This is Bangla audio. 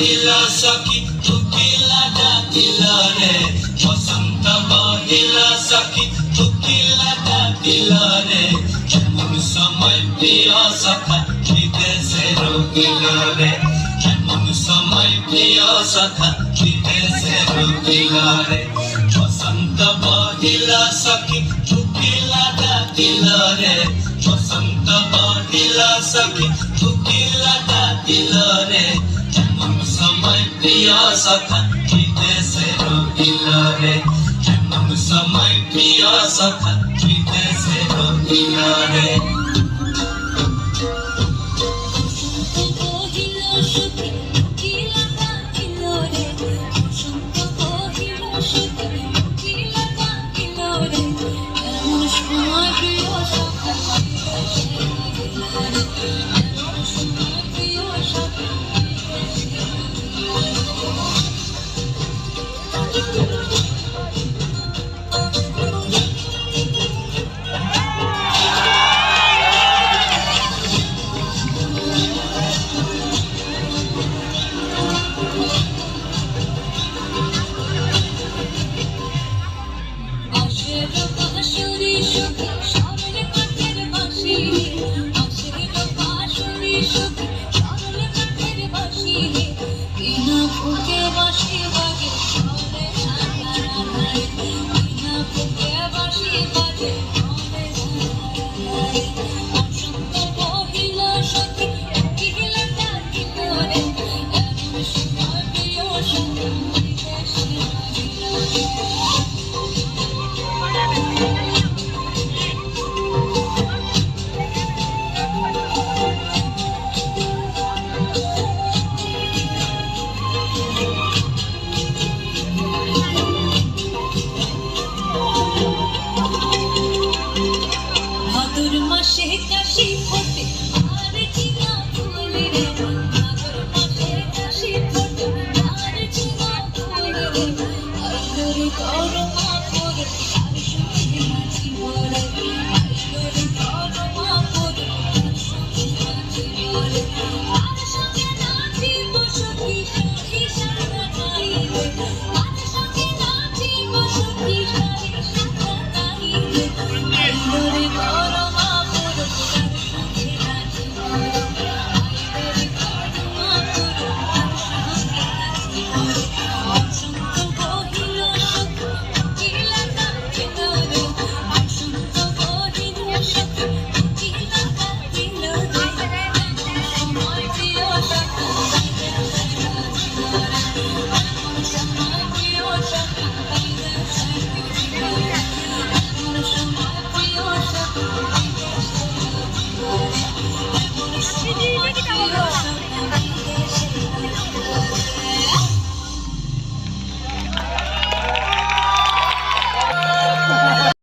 ಬಾಗಿಲ ಸಖಿ ತುಕ್ಕಿಲ್ಲ ಡಾಕಿಲಾರೆ ವಸಂತ ಬಾಗಿಲ ಸಖಿ ತುಕ್ಕಿಲ್ಲ ಡಾಕಿಲಾರೆ ಚಮುನ್ ಸಮಯ ಪ್ರಿಯ ಸಖ ವಿದೇಶೆ ರೋಗಿಲಾರೆ ಚಮುನ್ ಸಮಯ ಪ್ರಿಯ ಸಖ ವಿದೇಶೆ ರೋಗಿಲಾರೆ ವಸಂತ ಬಾಗಿಲ ಸಖಿ ತುಕ್ಕಿಲ್ಲ ಡಾಕಿಲಾರೆ ವಸಂತ ಬಾಗಿಲ ಸಖಿ সময় প্রিয় সখা বিদেশে রুকিল রে এমন সময় প্রিয় সখা বিদেশে রুকিল রে সেটা শিখতে আর কি না ভুলে রে মাঝর মাঝে কাশি ফোটে, আর কি না ভুলে রে আইরে কর মা করে, আর সঙ্গে নাচি মরে আইরে কর মা করে, আর সঙ্গে নাচি মরে আর সঙ্গে নাচি বসতি সখী সারা গাইবে